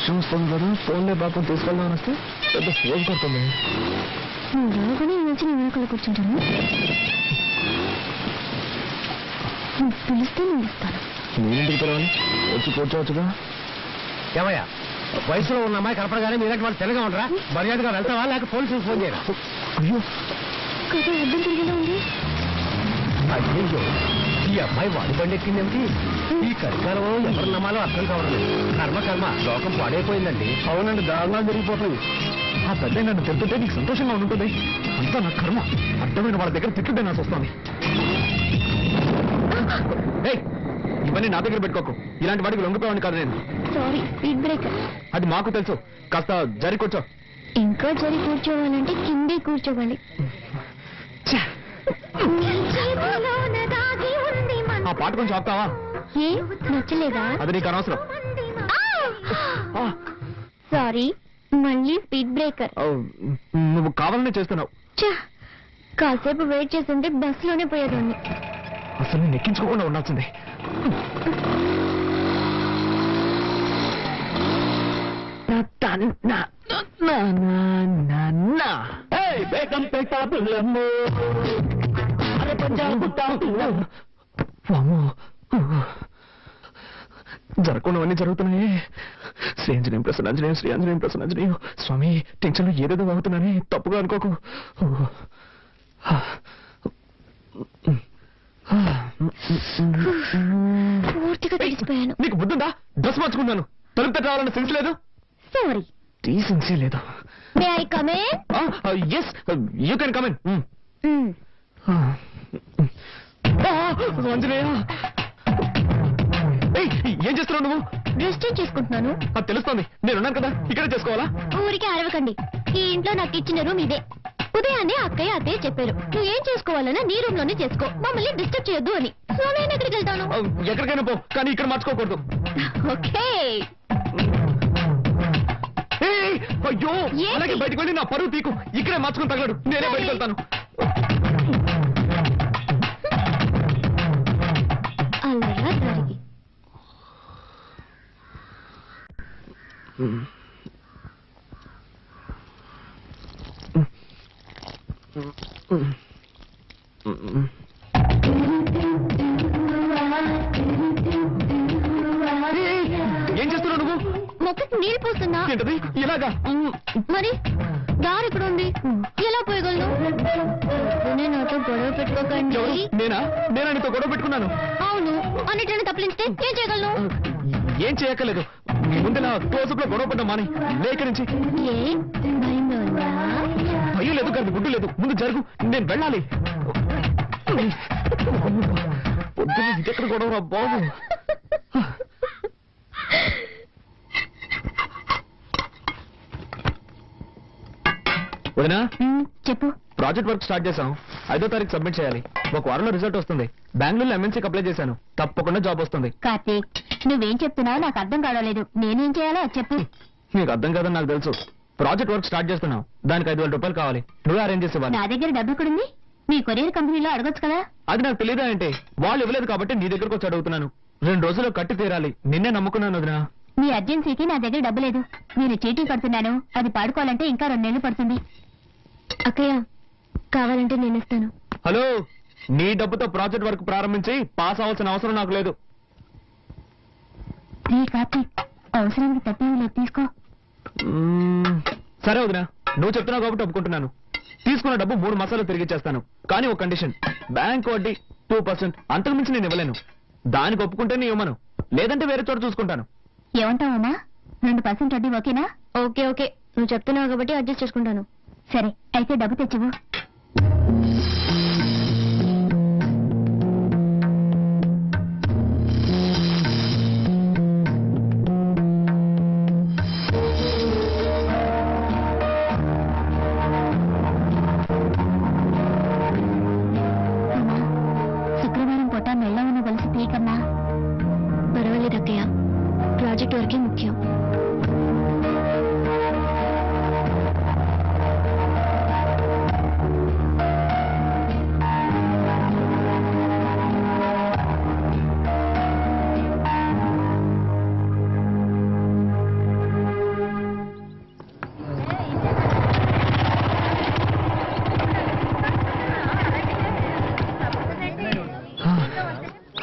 వర్షం వస్తుంది? కదా ఫోన్లే పాపం తీసుకెళ్దామని వస్తే పెద్ద ఫోన్ కొడుతుంది నువ్వు రాగానే నేను వెనకాల కూర్చుంటాను. నువ్వు పిలిస్తే నేను నేనెందుకు పిలవాలి వచ్చి కూర్చోవచ్చుగా. ఏమయ్యా వయసులో ఉన్న అమ్మాయి కనపడగానే మీరంటే వాళ్ళు తెల్లగా ఉండరా? మర్యాదగా వెళ్తావా? లేక పోలీసులకు ఫోన్ చేయరా? అయ్యో. కథ అర్థం తిరిగేలా ఉంది. అయ్యో ఈ అమ్మాయి వాడి బండి ఎక్కిందేమిటి ఈ కలికాలంలో ఎవరు నమ్మాలో అర్థం కావడం కర్మ కర్మ. లోకం పాడైపోయిందండి. అవునండి దారుణాలు జరిగిపోతాయి ఆ పెద్ద నన్ను తింటుంటే నీకు సంతోషంగా ఉంటుంది అంతా నా కర్మ. అడ్డమైన వాళ్ళ దగ్గర తిట్టుంటే నాకు వస్తుంది ఏయ్, ఇవన్నీ నా దగ్గర పెట్టుకోకు. ఇలాంటి వాటికి లొంగిపోయాను కాదు నేను. సారీ స్పీడ్ బ్రేకర్ అది మాకు తెలుసు. కాస్త జరి కూర్చో. ఇంకా జరి కూర్చోవాలంటే కిందే కూర్చోవాలి. ఆ పాట కొంచెం ఆపుతావా? ఏ? నచ్చలేదా? అది నీకు అనవసరం. సారీ మళ్ళీ స్పీడ్ బ్రేకర్. ఆ, నువ్వు కావాలనే చేస్తున్నావు. ఛ! కాసేపు వెయిట్ చేస్తుంటే బస్లోనే పోయేదాన్ని. అసలు నేను ఎక్కించుకోకుండా ఉండాల్సిందే. జరగకుండావన్నీ జరుగుతున్నాయి. శ్రీ ఆంజనేయం ప్రసన్న ఆంజనేయం శ్రీ ఆంజనేయం ప్రసన్న ఆంజనేయం. స్వామి టెన్షన్ ఏదేదో అవుతున్నానే తప్పుగా అనుకోకు. పూర్తిగా తెలిసిపోయాను. నీకు బుద్ధుందా? డ్రెస్ మార్చుకున్నాను. తలుపు తట్ట రావాలన్న సెన్స్ లేదు సారీ డీసెన్సీ లేదు may I come yes you can come in Anjaneya. ఏం చేస్తున్నావు నువ్వు? చేంజ్ చేసుకుంటున్నాను అది తెలుస్తోంది. నేనున్నాను కదా ఇక్కడే చేసుకోవాలా? ఊరికే అరవకండి. ఈ ఇంట్లో నాకు ఇచ్చిన రూమ్ ఇదే. ఉదయాన్నే అక్కయ్య అత్తయ్య చెప్పారు నువ్వు ఏం చేసుకోవాలన్నా నీ రూమ్లోనే చేసుకో. మమ్మల్ని డిస్టర్బ్ చేయొద్దు అని. సో నేను ఎక్కడికి వెళ్తాను ఎక్కడికైనా పో కానీ ఇక్కడ మార్చుకోకూడదు ఓకే. అయ్యో? అలాగే బయటకు వెళ్ళి నా పరువు తీకు. ఇక్కడే మార్చుకుని తగలడు. నేనే. బయటకు వెళ్తాను. ఏం చేస్తున్నావు నువ్వు? మొక్కకి నీళ్ళు పోస్తున్నా ఏంటది? ఇలాగా? మరి దారి ఇక్కడ ఉంది? ఎలా పోయగలను? పొద్దున్నే నాతో గొడవ పెట్టుకోకండి. ఎవరు? నేనా? నేనా నీతో గొడవ పెట్టుకున్నాను? అవును అన్నిటిని తప్పలిస్తే ఏం చేయగలను? ఏం చేయక్కర్లేదు. ముందు నా క్లోజప్లో గొడవ పడ్డా మాని. లేక నుంచి. భయం లేదు కానీ గుడ్డు లేదు. ముందు జరుగు నేను వెళ్ళాలి. ఇంకెక్కడ గొడవ రా బాబు? వదినా? చెప్పు. ప్రాజెక్ట్ వర్క్ స్టార్ట్ చేశాం. ఐదో తారీఖు సబ్మిట్ చేయాలి. ఒక వారంలో రిజల్ట్ వస్తుంది. బెంగళూరులో ఎంఎన్సీకి అప్లై చేశాను. తప్పకుండా జాబ్ వస్తుంది. కార్తీక్ నువ్వేం చెప్తున్నావు నాకు అర్థం కావలేదు నేనేం చేయాలో చెప్పు. నీకు అర్థం కాదని నాకు తెలుసు. ప్రాజెక్ట్ వర్క్ స్టార్ట్ చేస్తున్నావు. దానికి ఐదు వేల రూపాయలు కావాలి. నువ్వే అరేంజ్ చేసేవాళ్ళు నా దగ్గర డబ్బు ఎక్కడుంది మీ కొరియర్ కంపెనీలో అడగొచ్చు కదా? అది నాకు తెలియదా అంటే వాళ్ళు ఇవ్వలేదు కాబట్టి నీ దగ్గరకు వచ్చి అడుగుతున్నాను. రెండు రోజుల్లో కట్టి తీరాలి. నిన్నే నమ్ముకున్నాను వదినా. మీ అర్జెన్సీకి నా దగ్గర డబ్బు లేదు. నేను చీటీ కడుతున్నాను. అది పాడుకోవాలంటే ఇంకా రెండు నెలలు పడుతుంది. అక్కయ్య కావాలంటే నేను ఇస్తాను. హలో నీ డబ్బుతో ప్రాజెక్ట్ వర్క్ ప్రారంభించి పాస్ అవ్వాల్సిన అవసరం నాకు లేదు. నీ అవసరానికి లేదు తీసుకో. సరే వదినా నువ్వు చెప్తున్నావు కాబట్టి ఒప్పుకుంటున్నాను. తీసుకున్న డబ్బు మూడు మాసాలు తిరిగి ఇచ్చేస్తాను. కానీ ఒక కండిషన్ బ్యాంక్ వడ్డీ టూ పర్సెంట్ అంతకు మించి నేను ఇవ్వలేను. దానికి ఒప్పుకుంటే నీ ఇవ్వను. లేదంటే వేరే చోట చూసుకుంటాను. ఏమంటావమ్మా రెండు పర్సెంట్ వడ్డీ ఓకేనా? Okay okay. నువ్వు చెప్తున్నావు కాబట్టి అడ్జస్ట్ చేసుకుంటాను. సరే అయితే డబ్బు తెచ్చివు Mm-hmm.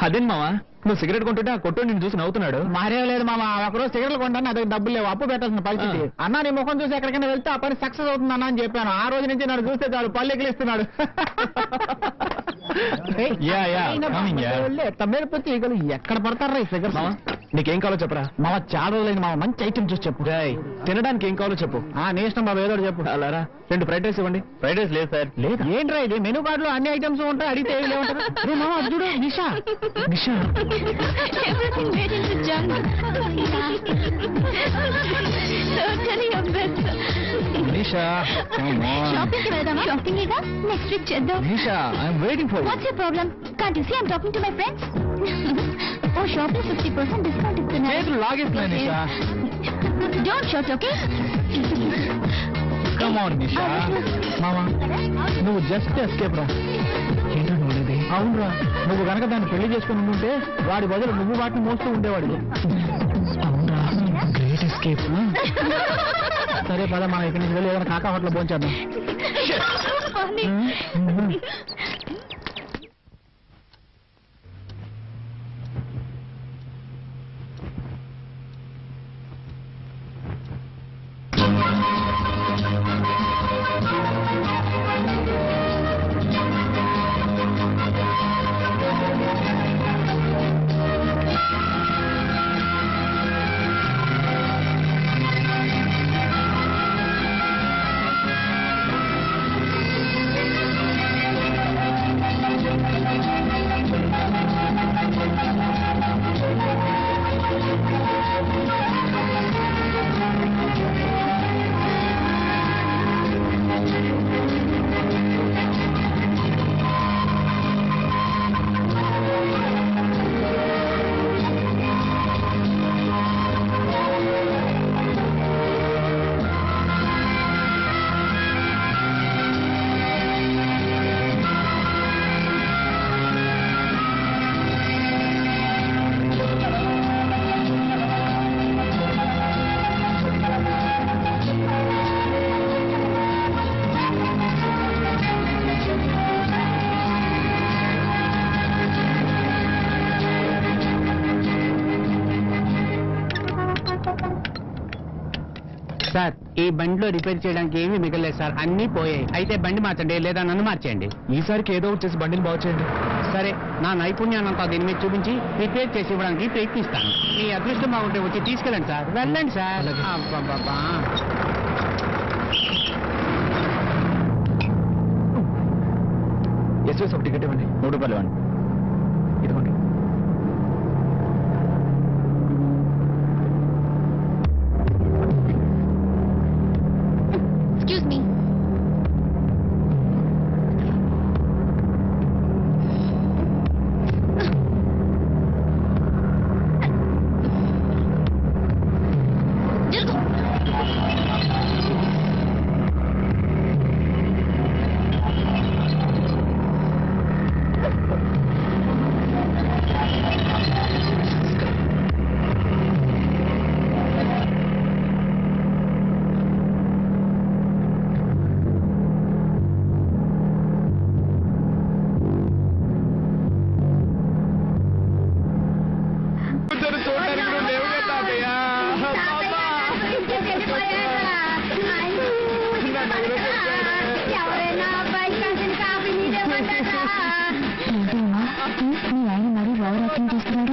అదేం మావా? నువ్వు సిగరెట్ కొంటుంటే ఆ కొట్టు నిన్ను చూసి నవ్వుతున్నాడు. మారేం లేదు మామ ఒకరోజు సిగరెట్లు కొంటాను అదే డబ్బులు లేవు అప్పు పెట్టాల్సిన పరిస్థితి. అన్న నీ ముఖం చూసి ఎక్కడికైనా వెళ్తే ఆ పని సక్సెస్ అవుతుంది అన్న అని చెప్పాను. ఆ రోజు నుంచి నన్ను చూస్తే చాలు పళ్ళు yeah. తమ్మేరపతి ఈగలు ఎక్కడ పడతారా ఈ ఫిగర్ మావా? నీకేం కావాలో చెప్పరా? మామ చాలా మామ మంచి ఐటమ్ చూసి చెప్పు. రాయ్ తినడానికి ఏం కావాలో చెప్పు. ఆ నీ ఇష్టం బాబు ఏదో ఒకటి చెప్పు. అలారా రెండు ఫ్రైడ్ రైస్ ఇవ్వండి. ఫ్రైడ్ రైస్ లేదు సార్. లేదు? ఏంట్రా ఇది? మెనూ కార్డు లో అన్ని ఐటమ్స్ ఉంటాయి? అడిగితే ఏమి మామ అది చూడు నిషా. నిషా. షాపింగ్ వెళ్దామా? షాపింగ్ నెక్స్ట్ వీక్ చేద్దాం. Nisha I'm waiting for what's problem can't you see I'm talking to my friends oh shopping fifty percent discount ఇస్తున్నారు చేతులు లాగేస్తున్నాయి Nisha don't shout okay come on Nisha మామ నువ్వు జస్ట్ ఎస్కేప్ రా. ఏంటో నువ్వు అవునరా. నువ్వు గనక దాన్ని పెళ్ళి చేసుకుని ఉంటే వాడి బదులు నువ్వు వాటిని మోస్తూ ఉండేవాడు అవునరా. గ్రేట్ ఎస్కేప్ సరే పద మనం ఇక్కడి నుంచి వెళ్ళి ఏదైనా కాకా హోటల్ పోంచేద్దాం సార్ ఈ బండిలో రిపేర్ చేయడానికి ఏమీ మిగలేదు సార్. అన్ని పోయాయి. అయితే బండి మార్చండి లేదా నన్ను మార్చేయండి. ఈసారికి ఏదో ఒకటి చేసి బండిని బాగు చేయండి. సరే నా నైపుణ్యాన్నంతా దీని మీద చూపించి రిపేర్ చేసి ఇవ్వడానికి ప్రయత్నిస్తాను. మీ అదృష్టం బాగుంటే వచ్చి తీసుకెళ్ళండి సార్. వెళ్ళండి సార్. అలాగే. అబ్బబ్బబ్బా. ఎస్ఎస్ ఒక టికెట్ ఇవ్వండి. మూడు రూపాయలు ఇవ్వండి ఇదిగోండి ఎక్స్క్యూజ్ మీ ఆయన ఓవర్ యాక్టింగ్ చేస్తున్నాడు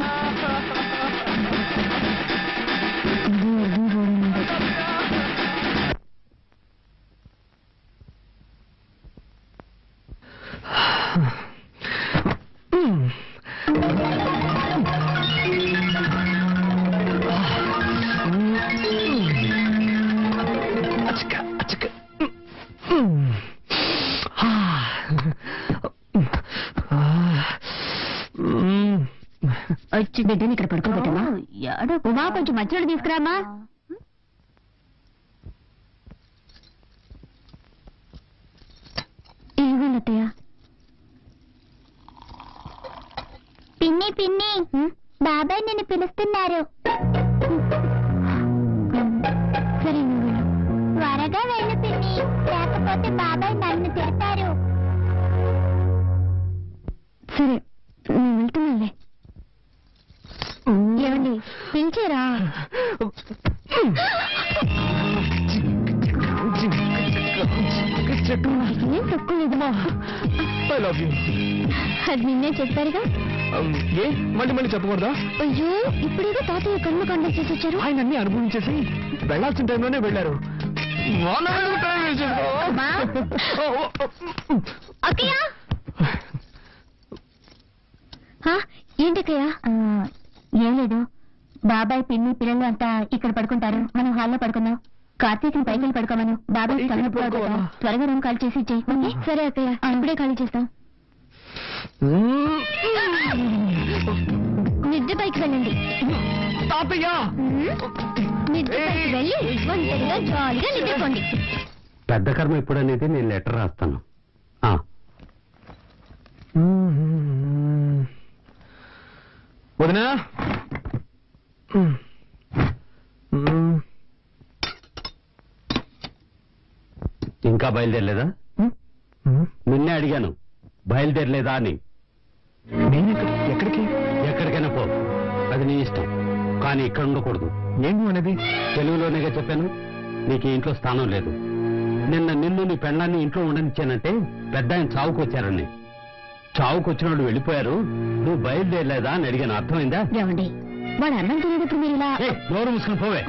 వచ్చి బిడ్డని ఇక్కడ పడుకోబెట్టమ్మా ఉమా కొంచెం మంచినీళ్ళు తీసుకురామా అత్తయ్య? పిన్ని పిన్ని. బాబాయ్ నిన్ను పిలుస్తున్నారు. సరే నువ్వు వెళ్ళు. త్వరగా వెళ్ళు పిన్ని. లేకపోతే బాబాయ్ నన్ను తిడతారు. సరే నేను వెళ్తున్నానులే ఏం తక్కువ ఐ లవ్ యూ అది నిన్నే చెప్పారుగా? ఏ? మళ్ళీ మళ్ళీ చెప్పకూడదా? అయ్యో ఇప్పుడేదో తాతయ్య కన్ను కండ చేసి వచ్చారు ఆయన అన్ని అనుభవించేసి వెళ్ళాల్సిన టైంలోనే వెళ్ళారు. ఏంటక్కయ్య? ఏం లేదు. బాబాయ్ పిన్ని పిల్లలు అంతా ఇక్కడ పడుకుంటారు. మనం హాల్లో పడుకుందాం. కార్తీక్ పైకి వెళ్ళి పడుకోమను. బాబాయ్? త్వరగా రూమ్ ఖాళీ చేసి ఇచ్చేయి. సరే అక్కయ్య ఇప్పుడే ఖాళీ చేస్తాం. నిద్ర పైకి వెళ్ళండి. తాతయ్య! నిద్ర పైకి వెళ్ళి ఒంటరిగా జాలీగా నిద్రపోండి. పెద్ద కర్మ ఎప్పుడనేది నేను లెటర్ రాస్తాను. ఆ, వదినా! ఇంకా బయలుదేరలేదా? నిన్నే అడిగాను. బయలుదేరలేదా అని. నేను ఎక్కడ- ఎక్కడికి? ఎక్కడికైనా పో. అది నీ ఇష్టం. కానీ ఇక్కడ ఉండకూడదు. ఏంటి అనేది? తెలుగులోనేగా చెప్పాను. నీకు ఈ ఇంట్లో స్థానం లేదు. నిన్న నిన్ను నీ పెళ్ళాన్ని ఇంట్లో ఉండనిచ్చానంటే పెద్ద ఆయన చావుకు వచ్చారని. చావుకు వచ్చిన వాళ్ళు వెళ్ళిపోయారు. నువ్వు బయలుదేరలేదా అని అడిగాను. అర్థమైందా? ఏమండి వాడు అన్నం తినేటప్పుడు మీరు ఇలా ఏ నోరు మూసుకుని పోవే.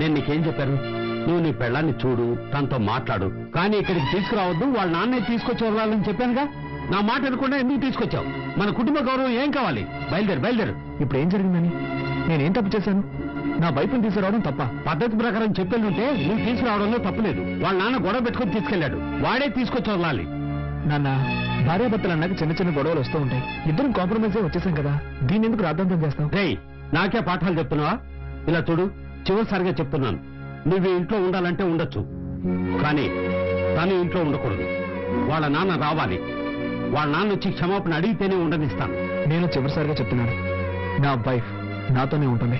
నేను నీకేం చెప్పాను? నువ్వు నీ పెళ్ళాన్ని చూడు తనతో మాట్లాడు. కానీ ఇక్కడికి తీసుకురావద్దు వాళ్ళ నాన్నే తీసుకొచ్చి వదలాలని చెప్పానుగా? నా మాట అనుకుండా ఎందుకు తీసుకొచ్చావు? మన కుటుంబ గౌరవం ఏం కావాలి? బయలుదేరు బయలుదేరు. ఇప్పుడు ఏం జరిగిందని? నేనేం తప్పు చేశాను? నా వైపుని తీసుకురావడం తప్ప. పద్ధతి ప్రకారం చెప్పేళ్ళుంటే నువ్వు తీసుకురావడంలో తప్పులేదు వాళ్ళ నాన్న గొడవ పెట్టుకొని తీసుకెళ్ళాడు వాడే తీసుకొచ్చి వదలాలి. నాన్న భార్యాభర్తలు అన్నాక చిన్న చిన్న గొడవలు వస్తూ ఉంటాయి. ఇద్దరం కాంప్రమైజ్ అయి వచ్చేసాం కదా. దీన్ని ఎందుకు రాద్ధాంతం చేస్తాం రేయ్ నాకే పాఠాలు చెప్తున్నావా? ఇలా చూడు చివరిసారిగా చెప్తున్నాను. నువ్వు ఇంట్లో ఉండాలంటే ఉండొచ్చు. కానీ తను ఇంట్లో ఉండకూడదు. వాళ్ళ నాన్న రావాలి. వాళ్ళ నాన్న వచ్చి క్షమాపణ అడిగితేనే ఉండనిస్తాను. నేను చివరిసారిగా చెప్తున్నాను. నా వైఫ్ నాతోనే ఉంటుంది.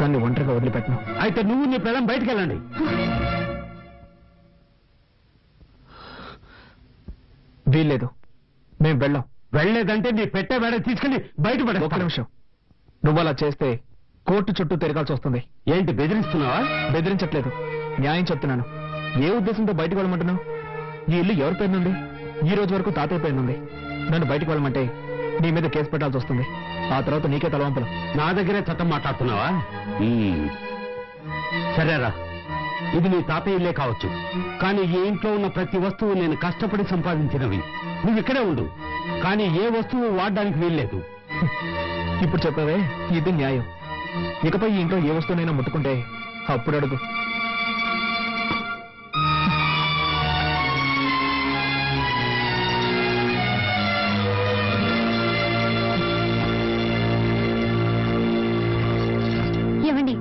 దాన్ని ఒంటరిగా వదిలిపెట్టను. అయితే నువ్వు నీ పిల్లం బయటికి వెళ్ళండి వీల్లేదు. మేము వెళ్ళాం. వెళ్ళలేదంటే నీ పెట్టే వేడ తీసుకెళ్ళి బయట ఒక్క పడేస్తాను. నిమిషం. నువ్వు అలా చేస్తే కోర్టు చుట్టూ తిరగాల్సి వస్తుంది. ఏంటి బెదిరిస్తున్నావా? బెదిరించట్లేదు. న్యాయం చెప్తున్నాను. ఏ ఉద్దేశంతో బయటకు వెళ్ళమంటున్నావు? ఈ ఇల్లు ఎవరి పేరునుంది ఈ రోజు వరకు తాతయ్య పేరునుంది నన్ను బయటకు వెళ్ళమంటే నీ మీద కేసు పెట్టాల్సి వస్తుంది. ఆ తర్వాత నీకే తలవంపలు. నా దగ్గరే చట్టం మాట్లాడుతున్నావా. సరేరా. ఇది నీ తాతయ్య ఇల్లే కావచ్చు. కానీ ఈ ఇంట్లో ఉన్న ప్రతి వస్తువు నేను కష్టపడి సంపాదించినవి. నువ్వు ఇక్కడే ఉండు. కానీ ఏ వస్తువు వాడడానికి వీల్లేదు. ఇప్పుడు చెప్పావే ఇది న్యాయం. ఇకపై ఈ ఇంట్లో ఏ వస్తువునైనా ముట్టుకుంటే అప్పుడు అడుగు. ఏమండి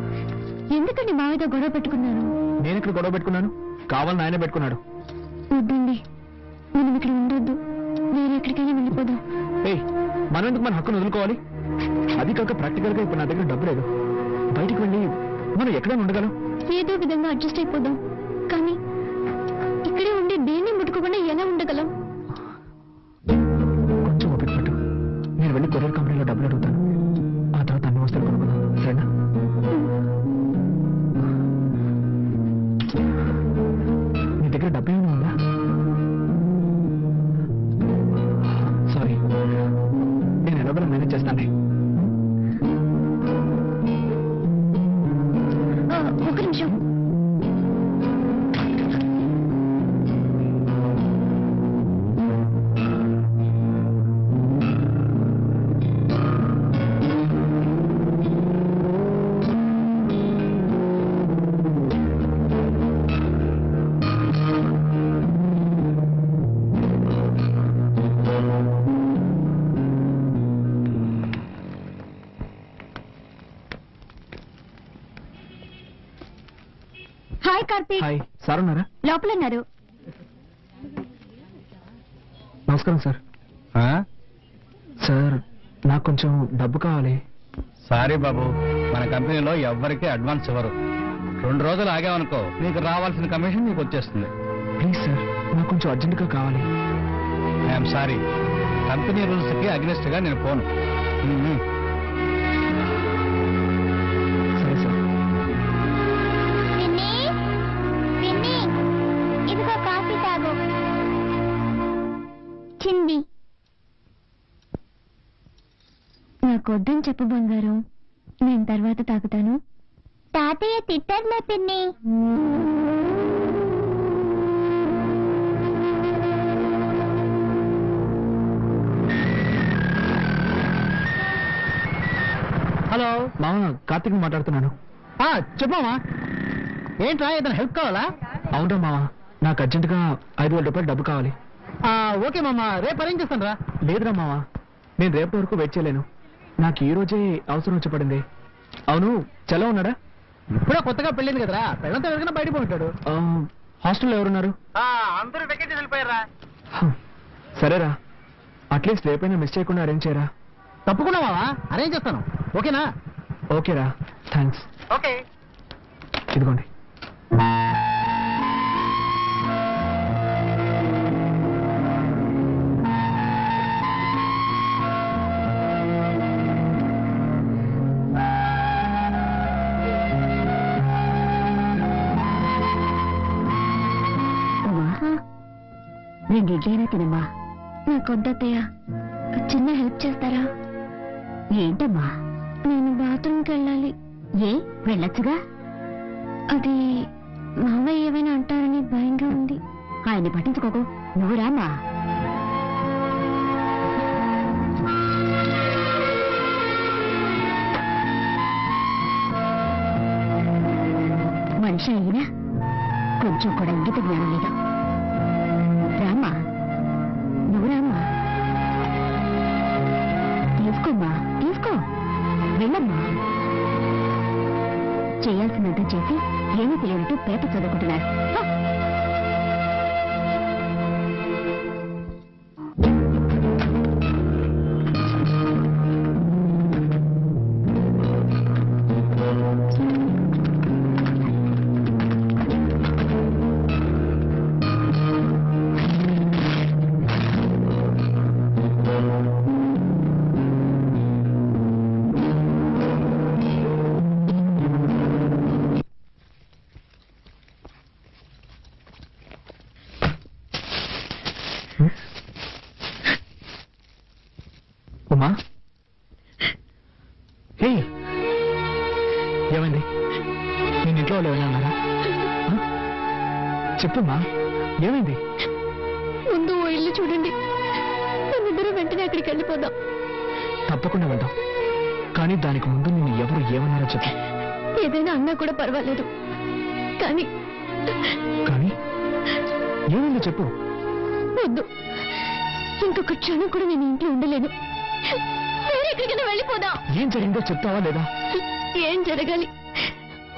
ఎందుకండి మావితో గొడవ పెట్టుకున్నారు? నేను ఇక్కడ గొడవ పెట్టుకున్నాను. కావాలని ఆయన పెట్టుకున్నాడు. వద్దండి మనం ఇక్కడ ఉండొద్దు. వేరే ఎక్కడికైనా వెళ్ళిపోదాం. ఏయ్ మనం ఎందుకు మన హక్కును వదులుకోవాలి? అది కాక ప్రాక్టికల్గా ఇప్పుడు నా దగ్గర డబ్బు లేదు. బయటికి వెళ్ళి మనం ఎక్కడైనా ఉండగలం? ఏదో విధంగా అడ్జస్ట్ అయిపోదాం. కానీ ఇక్కడే ఉండి దేన్ని ముట్టుకోకుండా ఎలా ఉండగలం? కొంచెం ఓపిక పట్టు. నేను వెళ్ళి కొరియర్ కంపెనీలో డబ్బులు అడుగుతాను. ఆ తర్వాత అన్ని వస్తువులు కొనుక్కుందాం. సరేనా? నీ దగ్గర డబ్బు ఏమైనా ఉందా? సారీ నేను ఎలాగో మేనేజ్ చేస్తాను హాయ్ కార్తీక్. హాయ్. సార్ ఉన్నారా? లోపల ఉన్నారు నమస్కారం సార్. సార్ నాకు కొంచెం డబ్బు కావాలి. సారీ బాబు మన కంపెనీలో ఎవ్వరికీ అడ్వాన్స్ ఇవ్వరు. రెండు రోజులు ఆగామనుకో నీకు రావాల్సిన కమిషన్ నీకు వచ్చేస్తుంది. ప్లీజ్ సార్ నాకు కొంచెం అర్జెంటుగా కావాలి. I'm sorry. కంపెనీ రూల్స్కి అగ్నిస్ట్గా నేను పోను నాకు వద్దని చెప్పు బంగారం. నేను తర్వాత తాగుతాను తాతయ్య తిట్టారులే పిన్ని. హలో. మామ కార్తీక్ మాట్లాడుతున్నాను. చెప్పమ్మా ఏంట్రా ఏదైనా హెల్ప్ కావాలా? అవునా మామ నాకు అర్జెంటుగా ఐదు వేల రూపాయలు డబ్బు కావాలి. ఆ, ఓకే మామ రేపు అరేంజ్ చేస్తాను రా లేదురా మామ నేను రేపటి వరకు వెయిట్ చేయలేను. నాకు ఈ రోజే అవసరం వచ్చి పడింది. అవును చలో ఉన్నాడా? ఇప్పుడే కొత్తగా పెళ్ళింది కదరా. పెళ్ళంతా ఎవరికైనా బయటకు ఉంటాడు ఆ, హాస్టల్లో ఎవరున్నారు? అందరూ వెకేషన్ వెళ్ళిపోయారా? సరేరా. అట్లీస్ట్ రేపైనా మిస్ చేయకుండా అరేంజ్ చేయరా? తప్పకుండా మావా. అరేంజ్ చేస్తాను. ఓకేనా? ఓకేరా. Thanks okay. ఇదిగోండి. రెండు ఇడ్లైనా తినమ్మా. నాకు చిన్న హెల్ప్ చేస్తారా? ఏంటమ్మా? నేను బాత్రూమ్కి వెళ్ళాలి. ఏ? వెళ్ళొచ్చుగా? అది మావయ్య ఏమైనా అంటారని భయంగా ఉంది. ఆయన్ని పట్టించుకోకు. నువ్వు రామా మనిషి అయినా కొంచెం కూడా ఇంగిత జ్ఞానం లేదు. ఏమైంది? నేను ఇంట్లో వాళ్ళు ఏమైనా అన్నారా ఆ? చెప్పుమా ఏమైంది? ముందు ఓ ఇల్లు చూడండి. మనిద్దరం వెంటనే అక్కడికి వెళ్ళిపోదాం. తప్పకుండా వెళ్దాం. కానీ దానికి ముందు నేను ఎవరు ఏమన్నారో చెప్పు. ఏదైనా అన్నా కూడా పర్వాలేదు. కానీ కానీ? ఏమైందో చెప్పు. వద్దు. ఇంకొక క్షణం కూడా నేను ఇంట్లో ఉండలేను. వేరే ఎక్కడికైనా వెళ్ళిపోదాం. ఏం జరిగిందో చెప్తావా లేదా? ఏం జరగాలి?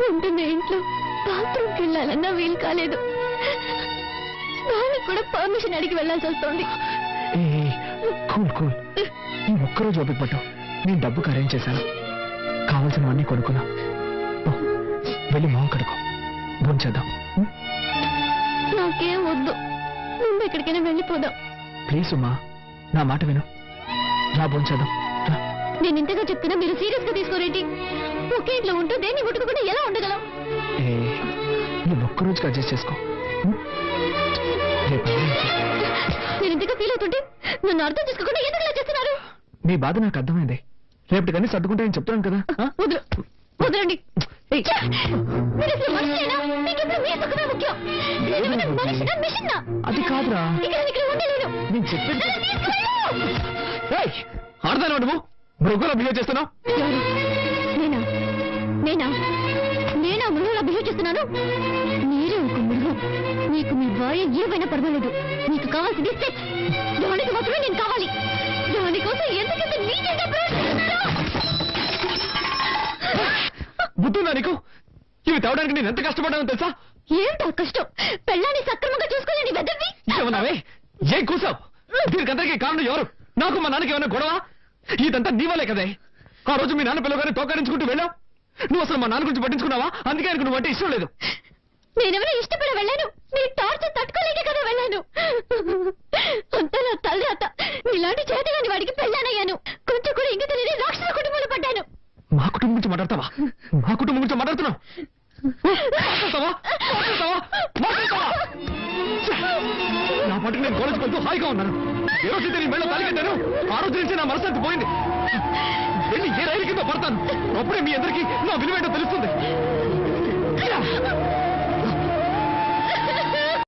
ఉంటున్న ఇంట్లో బాత్రూమ్కి వెళ్ళాలన్నా వీలు కాలేదు. దానికి కూడా పర్మిషన్ అడిగి వెళ్ళాల్సి వస్తుంది. Cool cool. ఈ ఒక్కరోజు ఓపిక పట్టు. నేను డబ్బుకి అరేంజ్ చేశాను. కావాల్సినవన్నీ కొనుక్కున్నా. వెళ్ళి మొహం కడుకో భోంచేద్దాం? నాకేం వద్దు. ముందు ఎక్కడికైనా వెళ్ళిపోదాం. ప్లీజ్ ఉమ్మా నా మాట విను. రా భోంచేద్దాం. నేను ఇంతగా చెప్తున్నా మీరు సీరియస్గా తీసుకోరేంటి? ఒకే ఇంట్లో ఉంటూ దేన్ని ముట్టుకోకుండా ఎలా ఉండగలం? నువ్వు ఒక్కరోజుకి అడ్జస్ట్ చేసుకో. నేను ఇంతగా ఫీల్ అవుతుంటే నన్ను అర్థం చేసుకోకుండా ఎందుకు ఇలా చేస్తున్నారు? నీ బాధ నాకు అర్థమైంది. రేపటి కన్నీ సర్దుకుంటాయని చెప్తున్నాను కదా? వదలు. వదలండి. మీ అది కాదురా. నేను! ఏయ్, ఆడదానవా నువ్వు? మృగంలో బిహేవ్ చేస్తున్నావు? నేనా? నేనా మృగంలో బిహేవ్ చేస్తున్నాను? మీరే ఒక మృగం. మీకు మీ భార్య ఏమైనా పర్వాలేదు. మీకు కావాల్సింది సెక్స్ దానికి మాత్రమే నేను కావాలి. దానికోసం ఎందుకంత నీచంగా ప్రవర్తిస్తున్నారు బుద్ధుందా నీకు? ఇవి తేవడానికి నేను ఎంత కష్టపడ్డానో తెలుసా? ఏమిటో కష్టం? పెళ్ళాన్ని సక్రమంగా చూసుకోలేని వెదవి? ఏమన్నావే? ఏం కూసావు? దీనికందరికీ కారణం ఎవరు? నాకు మా నాన్నకి ఏమైనా గొడవ? ఇదంతా నీ వల్లే కదే. ఆ రోజు మీ నాన్న పిల్లగానే తోకరించుకుంటూ వెళ్ళావు. నువ్వు అసలు మా నాన్న గురించి పట్టించుకున్నావా? అందుకే ఆయనకు నువ్వు అంటే ఇష్టం లేదు. నేనెవరో ఇష్టపడి వెళ్ళాను? నీ టార్చర్ తట్టుకోలేక కదా వెళ్ళాను. అంతా నా తలరాత నీలాంటి చేతగాని వాడికి పెళ్ళానయ్యాను. కొంచెం కూడా ఇంక తెలియని రాక్షస కుటుంబంలో పడ్డాను. మా కుటుంబం గురించి మాట్లాడతావా? మా కుటుంబం గురించి మాట్లాడుతున్నావు? మాట్లాడతావా మాట్లాడతావా నేను కాలేజ్కి హాయిగా ఉన్నాను. ఈ రోజు నేను మెళ్ళ తలిగట్టాను ఆ రోజు నుంచి నా మనసంతి పోయింది. వెళ్ళి ఏ రైలు కింద పడతాను? అప్పుడే మీ అందరికీ నా విలువేంటో తెలుస్తుంది.